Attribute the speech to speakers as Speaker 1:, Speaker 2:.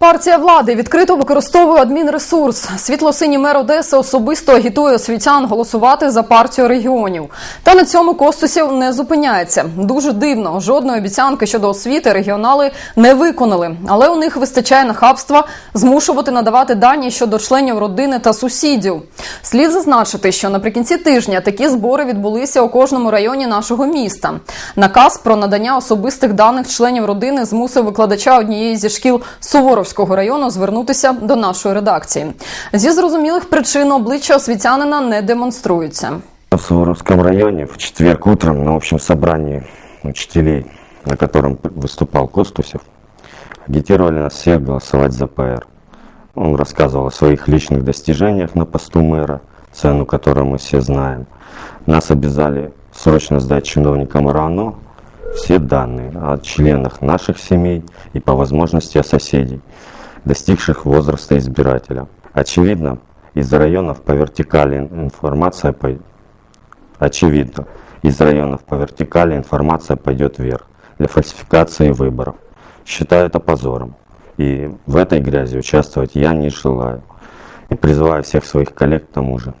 Speaker 1: Партія влади відкрито використовує адмінресурс. Світло-синій мер Одеси особисто агітує освітян голосувати за партію регіонів. Та на цьому Костусів не зупиняється. Дуже дивно. Жодної обіцянки щодо освіти регіонали не виконали. Але у них вистачає нахабства змушувати надавати дані щодо членів родини та сусідів. Слід зазначити, що наприкінці тижня такі збори відбулися у кожному районі нашого міста. Наказ про надання особистих даних членів родини змусив викладача однієї зі шкіл Суворовського району звернутися до нашої редакції. Зі зрозумілих причин обличчя освітянина не демонструються.
Speaker 2: В Суворовском районе в четверг утром на общем собрании учителей, на котором выступал Костусев, агитировали нас всех голосовать за ПР. Он рассказывал о своих личных достижениях на посту мэра, цену которой мы все знаем. Нас обязали срочно сдать чиновникам РАНО все данные о членах наших семей и по возможности о соседей, достигших возраста избирателя. Очевидно, из районов по вертикали информация по Очевидно, из районов по вертикали информация пойдет вверх для фальсификации выборов. Считаю это позором. И в этой грязи участвовать я не желаю. И призываю всех своих коллег к тому же.